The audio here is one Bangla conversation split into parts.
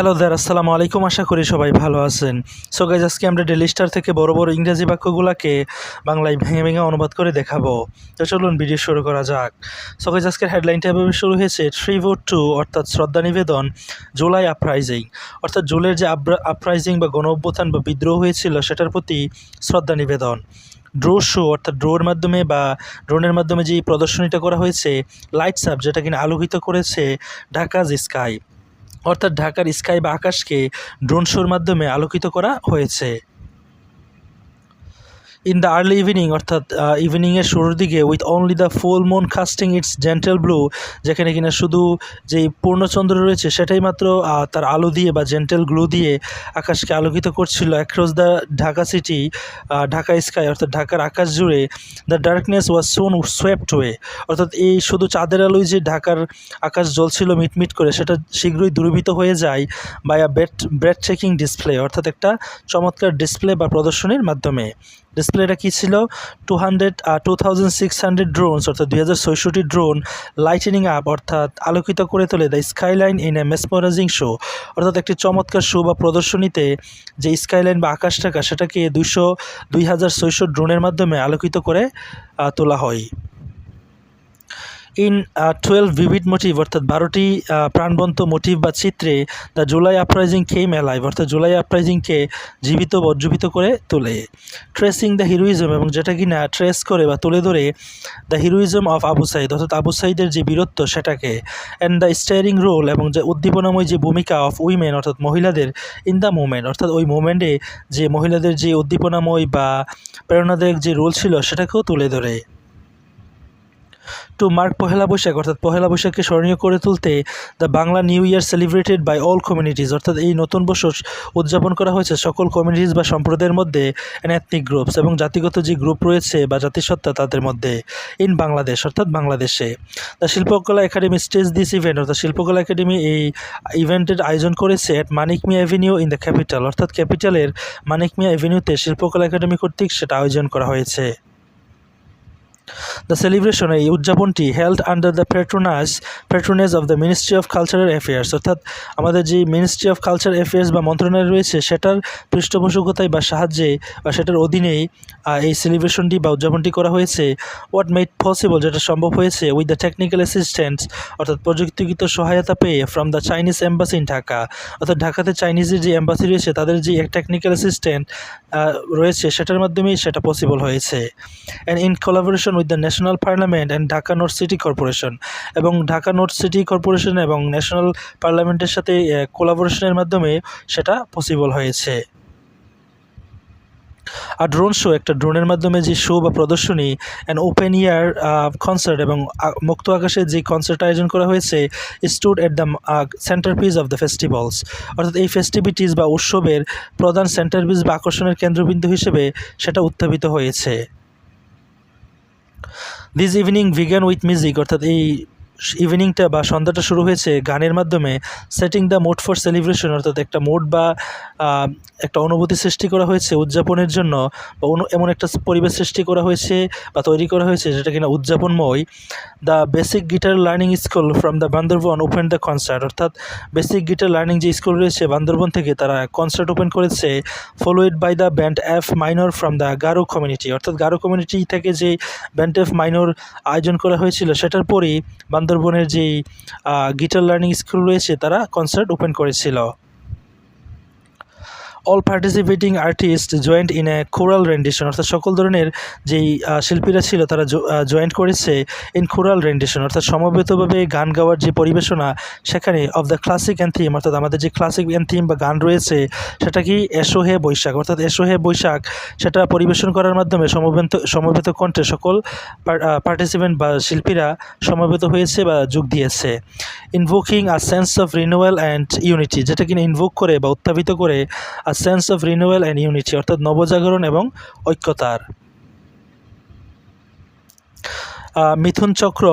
হ্যালো দ্যার আসসালামু আলাইকুম। আশা করি সবাই ভালো আছেন। সো গাইজ আজকে আমরা ডেলি স্টার থেকে বড় বড় ইংরেজি বাক্যগুলোকে বাংলায় ভেঙে ভেঙে অনুবাদ করে দেখাবো। তো চলুন ভিডিও শুরু করা যাক। সো গাইজ আজকের হেডলাইনটা এভাবে শুরু হয়েছে থ্রি ভোট টু অর্থাৎ শ্রদ্ধা নিবেদন, জুলাই আপরাইজিং অর্থাৎ জুলের যে আপরাইজিং বা গণ অভ্যুত্থান বা বিদ্রোহ হয়েছিল, সেটার প্রতি শ্রদ্ধা নিবেদন। ড্রো শো, অর্থাৎ ড্রোর মাধ্যমে বা ড্রোনের মাধ্যমে যে প্রদর্শনীটা করা হয়েছে, লাইটস আপ, যেটা কিনা আলোকিত করেছে ঢাকাজ স্কাই। অর্থাৎ ঢাকার স্কাই বা আকাশকে ড্রোন শোর মাধ্যমে আলোকিত করা হয়েছে। ইন দ্য আর্লি ইভিনিং অর্থাৎ ইভিনিংয়ের শুরুর দিকে with only the full moon casting its gentle blue যেখানে কিনা শুধু যেই পূর্ণচন্দ্র রয়েছে, সেটাই মাত্র তার আলো দিয়ে বা জেন্টেল গ্লু দিয়ে আকাশকে আলোকিত করছিল across the Dhaka city Dhaka sky অর্থাৎ ঢাকার আকাশ জুড়ে। The darkness was soon swept way অর্থাৎ এই শুধু চাঁদের আলোয় যে ঢাকার আকাশ জ্বলছিল মিটমিট করে, সেটা শীঘ্রই দূরীভূত হয়ে যায় by a bet bread checking display অর্থাৎ একটা চমৎকার ডিসপ্লে বা প্রদর্শনীর মাধ্যমে। ডিসপ্লেটা কী ছিল? Two hundred two thousand six hundred drones অর্থাৎ দুই হাজার ছয়ষট্টি ড্রোন লাইটেনিং আপ অর্থাৎ আলোকিত করে তোলে the skyline in a mesmerising show অর্থাৎ একটি চমৎকার শো বা প্রদর্শনীতে যে স্কাইলাইন বা আকাশটাকা সেটাকে দুশো দুই হাজার ছয়শো ড্রোনের মাধ্যমে আলোকিত করে তোলা হয়। ইন টুয়েলভ ভিভিড মোটিভ অর্থাৎ বারোটি প্রাণবন্ত মোটিভ বা চিত্রে the July uprising came alive অর্থাৎ জুলাই আপরাইজিংকে জীবিত বা উজ্জীবিত করে তোলে। ট্রেসিং দ্য হিরোইজম এবং যেটা কি না ট্রেস করে বা তুলে ধরে the heroism of Abu Sayeed অর্থাৎ আবু সাইদের যে বীরত্ব সেটাকে। অ্যান্ড দ্য স্টারিং রোল এবং যে উদ্দীপনাময় যে ভূমিকা অফ উইমেন অর্থাৎ মহিলাদের ইন দ্য মুভমেন্ট অর্থাৎ ওই মুভমেন্টে যে মহিলাদের যে উদ্দীপনাময় বা প্রেরণাদায়ক যে রোল ছিল সেটাকেও তুলে ধরে। টু মার্ক পহেলা বৈশাখ, অর্থাৎ পহেলা বৈশাখকে স্মরণীয় করে তুলতে the Bangla new year celebrated by all communities অর্থাৎ এই নতুন বছর উদযাপন করা হয়েছে সকল কমিউনিটিজ বা সম্প্রদায়ের মধ্যে অ্যান এথনিক গ্রুপস এবং জাতিগত যে গ্রুপ রয়েছে বা জাতিসত্তা তাদের মধ্যে ইন বাংলাদেশ অর্থাৎ বাংলাদেশে। দ্য শিল্পকলা একাডেমি স্টেজ দিস ইভেন্ট অর্থাৎ শিল্পকলা একাডেমি এই ইভেন্টের আয়োজন করেছে at Mia avenue in the capital অর্থাৎ ক্যাপিটালের মানিক মিয়া অ্যাভিনিউতে শিল্পকলা একাডেমি কর্তৃক সেটা আয়োজন করা হয়েছে। দ্য সেলিব্রেশন এই উদযাপনটি held under the patrons patronage of the ministry of cultural affairs অর্থাৎ আমাদের যে মিনিস্ট্রি অফ কালচার অ্যাফেয়ার্স বা মন্ত্রণালয় রয়েছে, সেটার পৃষ্ঠপোষকতায় বা সাহায্যে বা সেটার অধীনেই এই সেলিব্রেশনটি বা উদযাপনটি করা হয়েছে। হোয়াট মেড পসিবল যেটা সম্ভব হয়েছে উইথ দ্য টেকনিক্যাল অ্যাসিস্ট্যান্টস অর্থাৎ প্রযুক্তিগত সহায়তা পেয়ে from the Chinese embassy in Dhaka অর্থাৎ ঢাকাতে চাইনিজের যে এম্বাসি রয়েছে, তাদের যে টেকনিক্যাল অ্যাসিস্ট্যান্ট রয়েছে, সেটার মাধ্যমেই সেটা পসিবল হয়েছে। And in collaboration with the national parliament and Dhaka north city corporation এবং ঢাকা নর্থ সিটি কর্পোরেশন এবং ন্যাশনাল পার্লামেন্টের সাথে কোলাবোরেশনের মাধ্যমে সেটা পসিবল হয়েছে। আর ড্রোন শো একটা ড্রোনের মাধ্যমে যে শো বা প্রদর্শনী অ্যান্ড ওপেন ইয়ার কনসার্ট এবং মুক্ত আকাশে যে কনসার্ট আয়োজন করা হয়েছে stood at the centrepiece of the festivals অর্থাৎ এই ফেস্টিভিটিস বা উৎসবের প্রধান সেন্টার পিস বা আকর্ষণের কেন্দ্রবিন্দু হিসেবে সেটা উত্থাপিত হয়েছে। This evening began with music অর্থাৎ এই ইভিনিংটা বা সন্ধ্যাটা শুরু হয়েছে গানের মাধ্যমে setting the mood for celebration অর্থাৎ একটা মোড বা একটা অনুভূতি সৃষ্টি করা হয়েছে উদযাপনের জন্য, বা এমন একটা পরিবেশ সৃষ্টি করা হয়েছে বা তৈরি করা হয়েছে যেটা কিনা উদযাপনময়। The basic guitar learning school from the Bandarban open the concert অর্থাৎ বেসিক গিটার লার্নিং যে স্কুল রয়েছে বান্দরবন থেকে তারা কনসার্ট ওপেন করেছে followed by the band F minor from the Garo community অর্থাৎ গারো কমিউনিটি থেকে যে ব্যান্ড এফ মাইনর আয়োজন করা হয়েছিল, সেটার পরেই বান্দরবনের যেই গিটার লার্নিং স্কুল রয়েছে তারা কনসার্ট ওপেন করেছিল। All participating artist joined in a choral rendition অর্থাৎ সকল ধরনের যেই শিল্পীরা ছিল তারা জয়েন্ট করেছে ইন কোরাল রেন্ডিশন অর্থাৎ সমবেতভাবে গান গাওয়ার যে পরিবেশনা সেখানে অফ দ্য ক্লাসিক অ্যান্থিম অর্থাৎ আমাদের যে ক্লাসিক অ্যান্থিম বা গান রয়েছে, সেটা কি এসো হে বৈশাখ, অর্থাৎ এসো হে বৈশাখ, সেটা পরিবেশন করার মাধ্যমে সমবেত সমবেত কণ্ঠে সকল পার্টিসিপেন্ট বা শিল্পীরা সমবেত হয়েছে বা যোগ দিয়েছে। Invoking a sense of renewal and unity যেটা কিনা ইনভোক করে বা উত্থাপিত করে a sense of renewal and unity অর্থাৎ নবজাগরণ এবং ঐক্যতার। মিথুন চক্র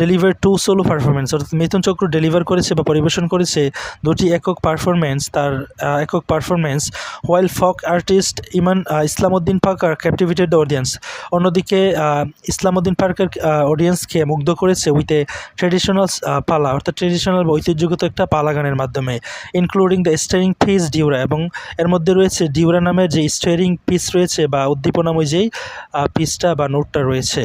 ডেলিভার টু সোলো পারফরমেন্স অর্থাৎ মিথুন চক্র ডেলিভার করেছে বা পরিবেশন করেছে দুটি একক পারফরমেন্স তার একক performance while folk artist Iman Islamuddin Parker captivated audience অন্যদিকে ইসলামউদ্দিন পার্কার অডিয়েন্সকে মুগ্ধ করেছে উইথ এ ট্রেডিশনাল পালা, অর্থাৎ ট্রেডিশনাল বা ঐতিহ্যগত একটা পালা গানের মাধ্যমে ইনক্লুডিং দ্য স্টেয়ারিং পিস ডিউরা এবং এর মধ্যে রয়েছে ডিউরা নামের যে স্টেয়ারিং পিস রয়েছে বা উদ্দীপনাময় যেই পিসটা বা নোটটা রয়েছে।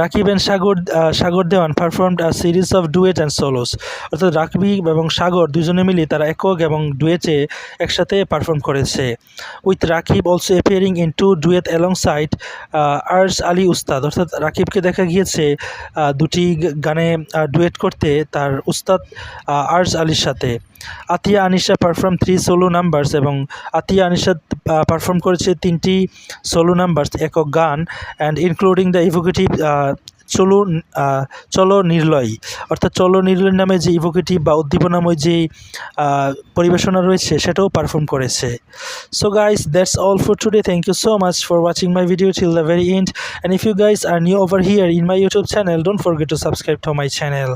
Rakib and Sagar Sagar Dewan performed a series of duet and solos অর্থাৎ রাকিব এবং সাগর দুজনে মিলে তারা একক এবং ডুয়েটে একসাথে পারফর্ম করেছে। With Rakib also appearing in two duet alongside Ars Ali Ustad. অর্থাৎ রাকিবকে দেখা গিয়েছে দুটি গানে ডুয়েট করতে তার উস্তাদ আর্স আলীর সাথে। Atiya Anisha perform three solo numbers এবং আতিয়া আনিশা পারফর্ম করেছে তিনটি সোলো নাম্বারস একক গান অ্যান্ড ইনক্লুডিং দ্য ইভোকেটিভ চলো চলো নির্লয় অর্থাৎ চলো নির্লয় নামে যে ইভোকেটিভ বা উদ্দীপনাময় যে পরিবেশনা রয়েছে, সেটাও পারফর্ম করেছে। So guys that's all for today thank you so much for watching my video till the very end and if you guys are new over here in my YouTube channel don't forget to subscribe to my channel